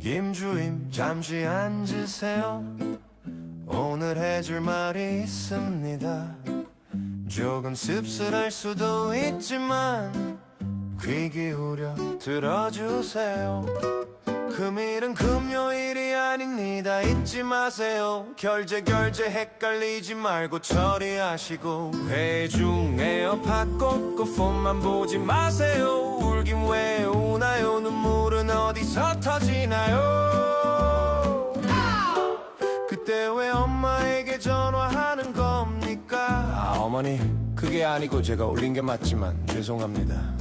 김주임 잠시 앉으세요. 오늘 해줄 말이 있습니다. 조금 씁쓸할 수도 있지만 귀 기울여 들어주세요. 금일은 금요일이 아닙니다. 잊지 마세요. 결제 결제 헷갈리지 말고 처리하시고. 회중 에어팟 꽂고 폰만 보지 마세요. 울긴 왜 우나요? 눈물은 어디서 터지나요? 그때 왜 엄마에게 전화하는 겁니까? 아 어머니 그게 아니고 제가 올린 게 맞지만 죄송합니다.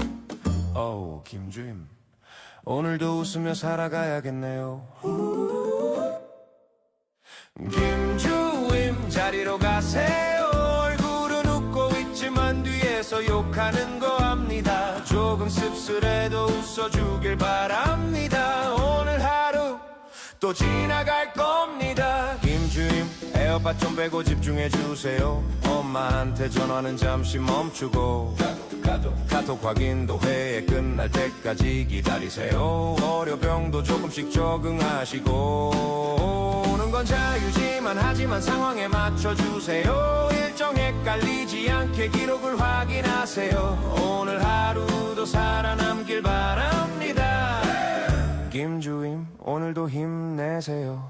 어우 김주임. 오늘도 웃으며 살아가야겠네요. 김주임 자리로 가세요. 얼굴은 웃고 있지만 뒤에서 욕하는 거 조금 씁쓸해도 웃어주길 바랍니다. 오늘 하루 또 지나갈 겁니다. 김주임 에어팟 좀 빼고 집중해 주세요. 엄마한테 전화는 잠시 멈추고 카톡 확인도 회의 끝날 때까지 기다리세요. 어려병도 조금씩 적응하시고 오는 건 자유지만 하지만 상황에 맞춰주세요. 일정 헷갈리지 않게 기록을 확인하세요. 오늘 하루 도 살아남길 바랍니다. 김주임 오늘도 힘내세요